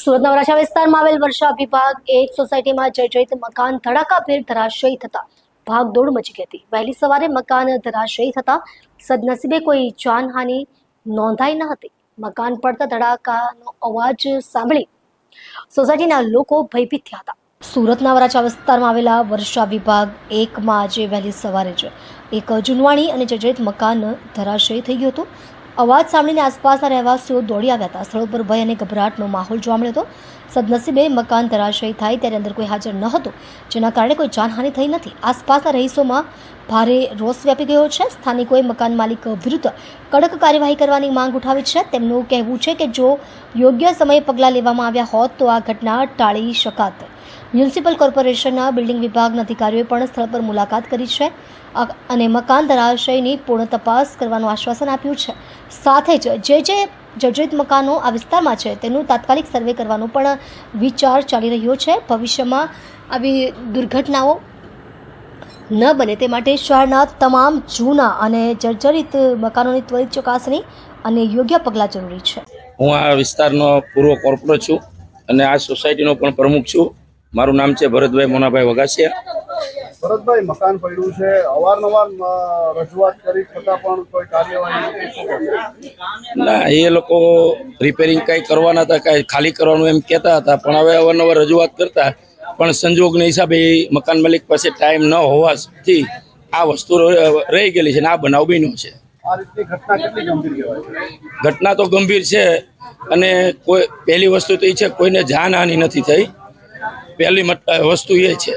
સુરતના વરાછા વિસ્તારમાં આવેલ વર્ષા વિભાગ એક સોસાયટીમાં જર્જરિત મકાન ધડાકાભેર ધરાશયી થતા ભાગદોડ મચી ગઈ હતી. વહેલી સવારે મકાન ધરાશયી થતા સદનસીબે કોઈ જાનહાનિ નોંધાઈ ન હતી. મકાન પડતા ધડાકાનો અવાજ સાંભળી સોસાયટીના લોકો ભયભીત થયા હતા. સુરતના વરાછા વિસ્તારમાં આવેલા વર્ષા વિભાગ એકમાં આજે વહેલી સવારે જ એક જુનવાણી અને જર્જરિત મકાન ધરાશયી થઈ ગયું હતું. અવાજ સાંભળીને આસપાસના રહેવાસીઓ દોડી આવ્યા હતા. સ્થળ પર ભય અને ગભરાટનો માહોલ જોવા મળ્યો હતો. સદનસીબે મકાન ધરાશયી થાય ત્યારે અંદર કોઈ હાજર ન હતું, જેના કારણે કોઈ જાનહાનિ થઈ નથી. આસપાસના રહીશોમાં ભારે રોષ વ્યાપી ગયો છે. સ્થાનિકોએ મકાન માલિક વિરુદ્ધ કડક કાર્યવાહી કરવાની માંગ ઉઠાવી છે. તેમનું કહેવું છે કે જો યોગ્ય સમયે પગલાં લેવામાં આવ્યા હોત તો આ ઘટના ટાળી શકાત. મ્યુનિસિપલ કોર્પોરેશનના બિલ્ડિંગ વિભાગના અધિકારીઓએ પણ સ્થળ પર મુલાકાત કરી છે. અને મકાન ધરાશયની પૂર્ણ તપાસ કરવાનું આશ્વાસન આપ્યું છે. સાથે જ જે જે જર્જરિત મકાનો આ વિસ્તારમાં છે તેનું તાત્કાલિક સર્વે કરવાનો પણ વિચાર ચાલી રહ્યો છે. ભવિષ્યમાં આવી દુર્ઘટનાઓ ન બને તે માટે શહેરના તમામ જૂના અને જર્જરિત મકાનોની ત્વરિત ચકાસણી અને યોગ્ય પગલાં જરૂરી છે. હું આ વિસ્તારનો પૂર્વ કોર્પોરેટ છું અને આ સોસાયટીનો પણ પ્રમુખ છું. મારું નામ છે ભરતભાઈ મોનાભાઈ વગાસિયા. ભરતભાઈ મકાન પડ્યું છે. અવારનવાર રજૂઆત કરી છતાં પણ કોઈ કાર્યવાહી? ના એ લોકો રિપેરિંગ કાંઈ કરવાના હતા કાંઈ ખાલી કરવાનું એમ કહેતા હતા પણ હવે અવારનવાર રજૂઆત કરતા પણ સંજોગના હિસાબે મકાન માલિક પાસે ટાઈમ ન હોવાથી આ વસ્તુ રહી ગયેલી છે ને આ બનાવ બન્યો છે. ઘટના તો ગંભીર છે અને કોઈ પહેલી વસ્તુ તો એ છે કોઈને જાનહાનિ નથી થઈ. પહેલી વસ્તુ એ છે.